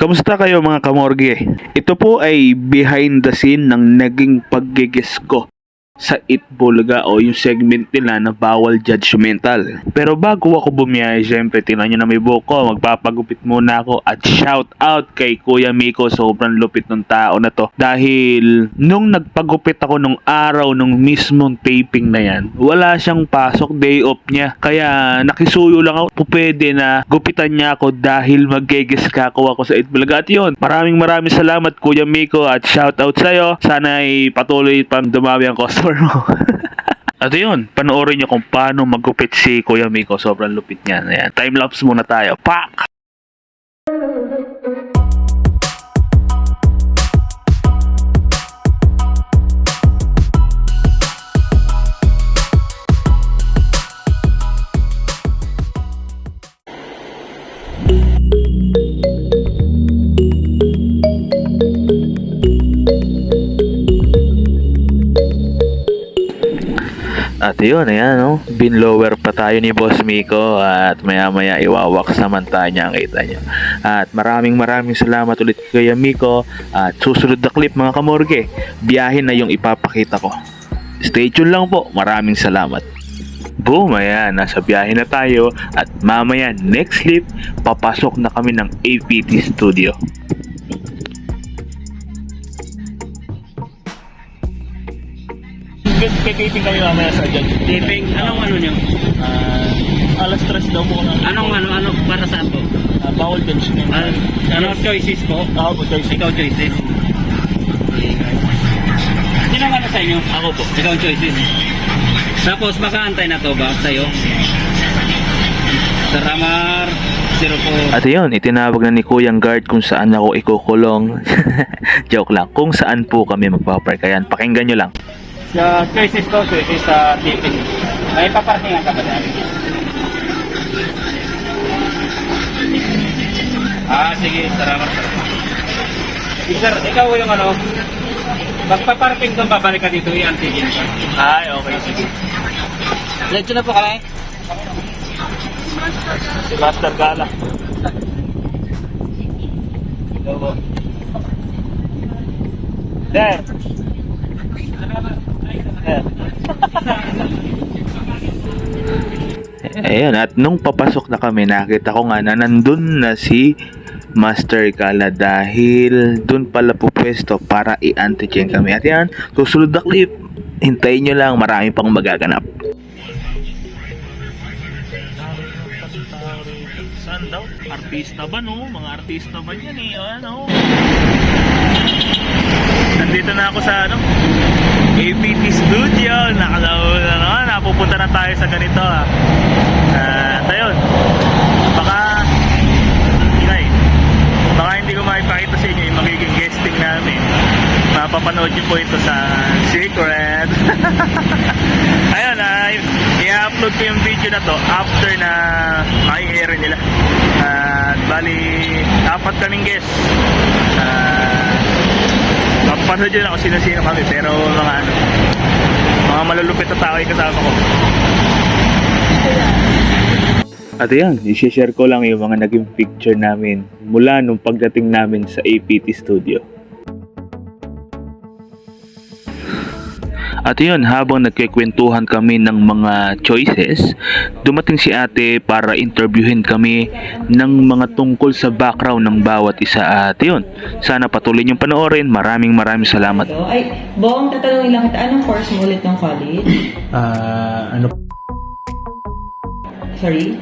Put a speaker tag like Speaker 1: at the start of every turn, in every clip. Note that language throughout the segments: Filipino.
Speaker 1: Kamusta kayo mga kamorge? Ito po ay behind the scene ng naging paggigis ko sa Itbulaga o yung segment nila na bawal judgmental. Pero bago ako bumiyahe, syempre, tingnan nyo na may buhok ko, magpapagupit muna ako at shout out kay Kuya Miko, sobrang lupit ng tao na to. Dahil nung nagpagupit ako nung araw nung mismong taping na yan, wala siyang pasok, day off niya. Kaya nakisuyo lang ako, pwede na gupitan niya ako dahil maggeges kako ako sa Itbulaga. At yun, maraming maraming salamat Kuya Miko at shout out sa'yo. Sana ay patuloy pang dumami ang customer mo. At yun, panoorin niyo kung paano magupit si Kuya Miko. Sobrang lupit niya. Ayan, time-lapse muna tayo. Pak! At yun, ayan, no? Binlower pa tayo ni Boss Miko at maya-maya iwawak naman tayo niya ang kita niyo. At maraming maraming salamat ulit kay Miko at susunod na clip mga kamorge, biyahe na yung ipapakita ko. Stay tuned lang po. Maraming salamat. Boom, ayan, nasa biyahe na tayo at mamaya next clip, papasok na kami ng APT Studio. Kikiping kami mamaya sa dyan.
Speaker 2: Taping, anong ano nyo?
Speaker 1: Ah, alas stress daw po ng
Speaker 2: Anong ano, ano, para saan po?
Speaker 1: uh, bawal bench na
Speaker 2: Ano, ano choices po?
Speaker 1: Ako po, choice.
Speaker 2: Ikaw choices. Sino ang ano sa inyo?
Speaker 1: Ako po.
Speaker 2: Ikaw choices. Tapos makaantay na to ba sa'yo? Sa Ramar, zero po.
Speaker 1: At yun, itinawag na ni Kuyang Guard kung saan ako ikukulong. Joke lang. Kung saan po kami magpapark. Ayan, pakinggan nyo lang.
Speaker 2: Sa choices ko, choices sa taping. Ay, papartingan ka ba dyan? Ah, sige, sa Ramar, sa Ramar. Sir, ikaw yung ano, magpaparking doon, babalik ka dito, i-antigin.
Speaker 1: Ay, okay.
Speaker 2: Sige. Diretso na po kami.
Speaker 1: Si Master Gala.
Speaker 2: Ito
Speaker 1: There. Ayan, at nung papasok na kami, nakita ko nga na nandun na si Master Kala dahil dun pala po pwesto para i-antigen kami. At yan, susunod na clip, hintayin nyo lang, marami pang magaganap. Saan daw? Artista ba no? Mga artista ba yan eh? Ano? Nandito na ako sa ano? APT Studio. Nakalaw na naman. Napupunta na tayo sa ganito ah. At ayun. Baka Ingay. Baka hindi ko makipakita sa inyo yung magiging guesting namin. Mapapanood niyo po ito sa Secret. ayun ah. I-upload ko yung video na to after na mai-air nila. At bali, apat kaming guest. Ah, Mapapanood yun ako sino-sino kami pero mga ano mga malulupit na tao yung kasama ko. At yan, i-share ko lang yung mga naging picture namin mula nung pagdating namin sa APT Studio. At yun, habang nagkikwentuhan kami ng mga choices, dumating si ate para interviewin kami ng mga tungkol sa background ng bawat isa. At yun, sana patuloy niyong panoorin. Maraming maraming salamat.
Speaker 3: So, ay, Bong, tatanungin lang kita, anong course mo ulit ng college?
Speaker 4: Ah, ano
Speaker 3: Sorry?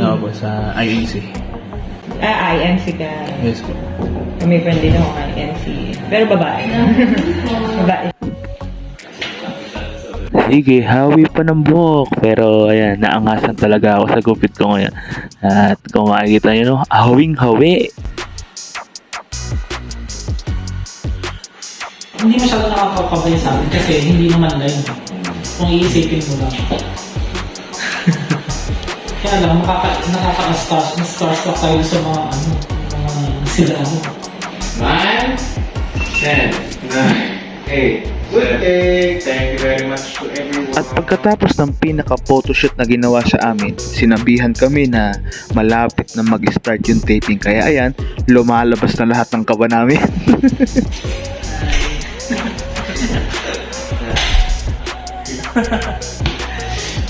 Speaker 4: Ako po sa INC.
Speaker 3: Ah, INC ka.
Speaker 4: Yes po.
Speaker 3: May friend din ako INC. Pero babae. babae.
Speaker 1: Sige, hawi pa ng buhok. Pero ayan, naangasan talaga ako sa gupit ko ngayon. At kung makikita nyo, no, hawing hawi.
Speaker 5: hindi masyado nakakakabay sa akin kasi hindi naman line. Kung iisipin mo lang. Kaya lang, nakaka, nakaka-stars, na-starstruck tayo sa mga ano, mga sila ano.
Speaker 6: Nine, ten, nine, eight,
Speaker 2: Thank you very much to everyone.
Speaker 1: At pagkatapos ng pinaka-photoshoot na ginawa sa amin, sinabihan kami na malapit na mag-start yung taping. Kaya ayan, lumalabas na lahat ng kaba namin.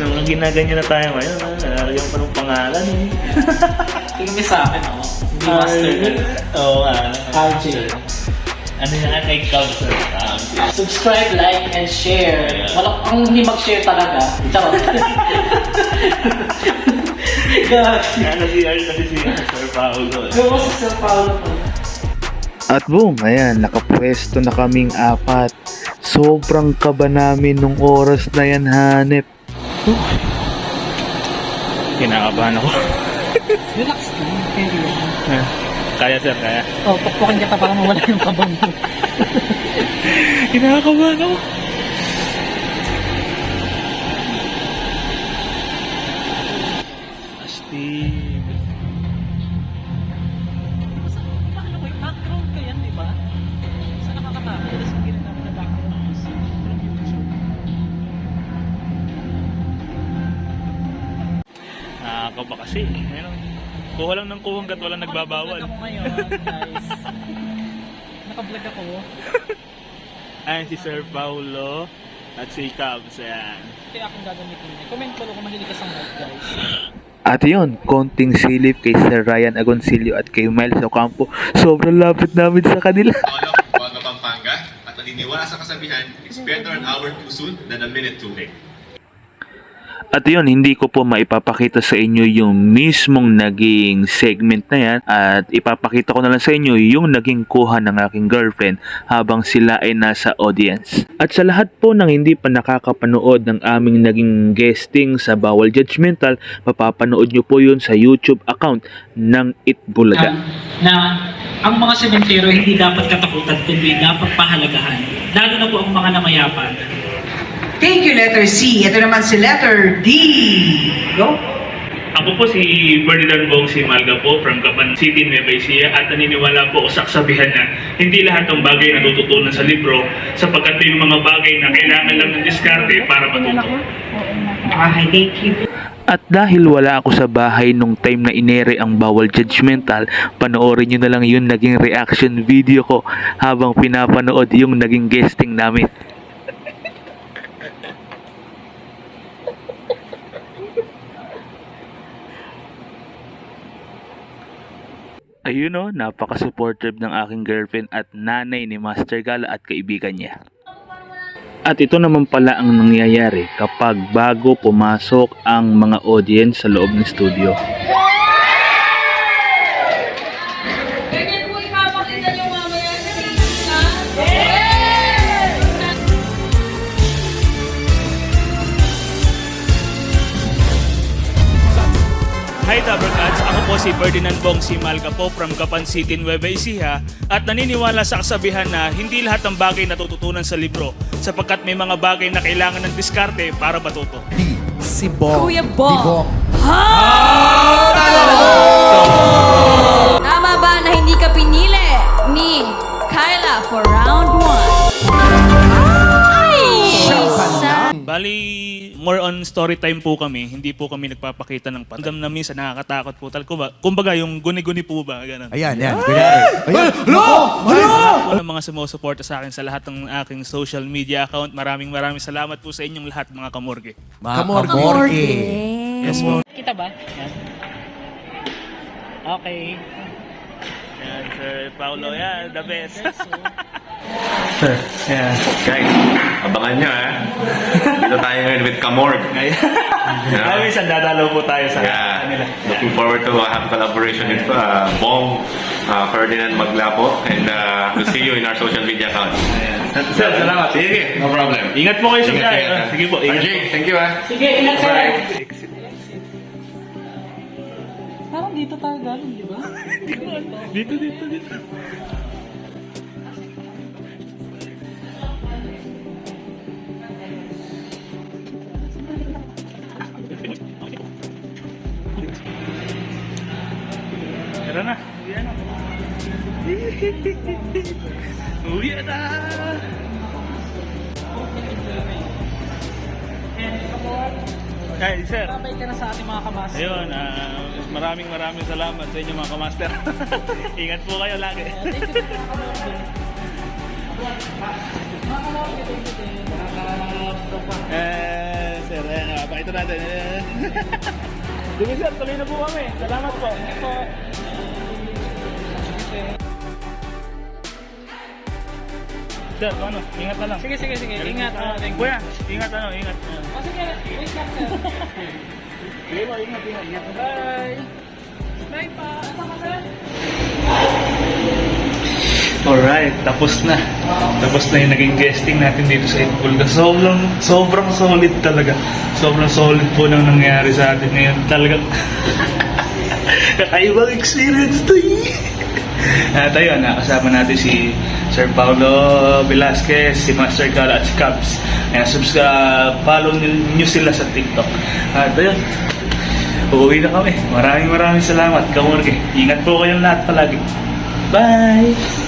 Speaker 4: Nung ginaganyan na tayo ngayon, ah, nalagyan pa ng pangalan eh.
Speaker 5: Tingin sa akin, oh. Hindi master.
Speaker 4: Oo nga.
Speaker 5: RJ.
Speaker 4: Ano yung kay Cubs? ah,
Speaker 5: Subscribe, like, and share. Wala ang hindi mag-share talaga. Charot. God.
Speaker 4: Ano si Ar kasi si Sir Paolo.
Speaker 5: Pero sa Sir Paolo pa.
Speaker 1: At boom, ayan, nakapwesto na kaming apat. Sobrang kaba namin nung oras na yan, hanep.
Speaker 4: Kinakabahan ako.
Speaker 5: Relax lang. Pwede yan.
Speaker 4: Kaya sir, kaya.
Speaker 5: Oh, pukpukin kita para mawala yung kabang mo.
Speaker 4: Kinakabahan ako.
Speaker 5: From YouTube.
Speaker 4: Nakakaba kasi. Ayun, kuha lang ng kuha hanggat walang nagbabawal.
Speaker 5: Nakablog ako ngayon, guys. Nakablog ako.
Speaker 4: Ayan si Sir Paulo at si Cubs. Ayan.
Speaker 5: Kaya akong gagamitin niya. Comment below kung mahilig ka sa mic, guys.
Speaker 1: At yun, konting silip kay Sir Ryan Agoncillo at kay Miles Ocampo. Sobrang lapit namin sa kanila.
Speaker 6: Pampanga, at naniniwala sa kasabihan, it's better an hour too soon than a minute too late.
Speaker 1: At yun, hindi ko po maipapakita sa inyo yung mismong naging segment na yan at ipapakita ko na lang sa inyo yung naging kuha ng aking girlfriend habang sila ay nasa audience. At sa lahat po ng hindi pa nakakapanood ng aming naging guesting sa Bawal Judgmental, mapapanood nyo po yun sa YouTube account ng Itbulaga.
Speaker 5: na ang mga sementero hindi dapat katakutan kundi dapat pahalagahan. Lalo na po ang mga namayapan.
Speaker 7: Thank you, letter C. Ito naman si letter D. Go.
Speaker 4: Ako po si Ferdinand Bong si Malga po from Gapan City, Nueva Ecija at naniniwala po ako sa kasabihan na hindi lahat ng bagay natututunan sa libro sapagkat may mga bagay na kailangan lang ng diskarte para matuto.
Speaker 7: Okay, thank you.
Speaker 1: At dahil wala ako sa bahay nung time na inere ang bawal judgmental, panoorin nyo na lang yung naging reaction video ko habang pinapanood yung naging guesting namin. Ayun o, napaka-supportive ng aking girlfriend at nanay ni Master Gala at kaibigan niya. At ito naman pala ang nangyayari kapag bago pumasok ang mga audience sa loob ng studio.
Speaker 8: Ganyan po
Speaker 4: po si Ferdinand Bong si Malga po from Gapan City, Nueva Ecija at naniniwala sa kasabihan na hindi lahat ng bagay natututunan sa libro sapagkat may mga bagay na kailangan ng diskarte para matuto.
Speaker 9: Si Bong.
Speaker 8: Kuya Bong.
Speaker 9: Di Bong.
Speaker 8: Tama ba na hindi ka pinili ni Kyla for round 1? Ay!
Speaker 4: Bali, more on story time po kami. Hindi po kami nagpapakita ng pandam na minsan nakakatakot po. Tal kumbaga, kumbaga yung guni-guni po ba? Ganun.
Speaker 9: Ayan, yan. Kunyari. Ayan.
Speaker 4: po ng mga sumusuporta sa akin sa lahat ng aking social media account. Maraming maraming salamat po sa inyong lahat mga kamorge.
Speaker 9: Mga kamorke.
Speaker 4: Yes po.
Speaker 5: Kita ba? Yan. Okay.
Speaker 4: Yan, Sir Paulo. Yan, the best.
Speaker 6: Guys, abangan nyo ha. Dito tayo ngayon with Kamorg.
Speaker 4: Ay, minsan dadalaw po tayo sa kanila.
Speaker 6: Yeah. Looking forward to uh, have collaboration with uh, Bong, uh, Ferdinand Maglapo, and uh, to see you in our social media accounts.
Speaker 4: Sir, salamat.
Speaker 6: Sige, no problem.
Speaker 4: Ingat po kayo sa biyahe.
Speaker 6: ingat,
Speaker 4: ah. Sige po, ingat
Speaker 6: RJ,
Speaker 4: po.
Speaker 6: thank you ha.
Speaker 5: Sige, ingat sir.
Speaker 6: Bye.
Speaker 5: Parang dito tayo galing, di ba?
Speaker 4: Dito, dito, dito. Tara na. Uwi na. Uwi na. Ay, sir.
Speaker 5: Babay ka na sa ating mga kamaster.
Speaker 4: Ayun, ah, maraming maraming salamat sa inyo mga kamaster. Ingat po kayo lagi.
Speaker 5: Thank you mga kamorge. Mga kamorge, thank you din.
Speaker 4: Eh, sir, ayan nga, pakita natin. Eh. Sige sir, tuloy na po kami. Salamat po.
Speaker 5: Ito.
Speaker 4: Sir, ano, ingat na lang.
Speaker 5: Sige, sige, sige. Ingat. ah, thank you.
Speaker 4: Kuya, ingat ano, ingat.
Speaker 5: Oh, sige, wait lang sir.
Speaker 4: Sige po, ingat, ingat. ingat.
Speaker 5: Bye. Bye pa. Asa ka sir?
Speaker 4: Alright, tapos na. Tapos na yung naging guesting natin dito sa Itbulga. Sobrang, sobrang solid talaga. Sobrang solid po nang nangyari sa atin ngayon. Talagang kakaibang experience to eh. At ayun, nakasama natin si Sir Paulo Velasquez, si Master Carl at si Cubs. Ayan, subscribe, follow nyo sila sa TikTok. At ayun, uuwi na kami. Maraming maraming salamat, Kamorge. Ingat po kayong lahat palagi. Bye!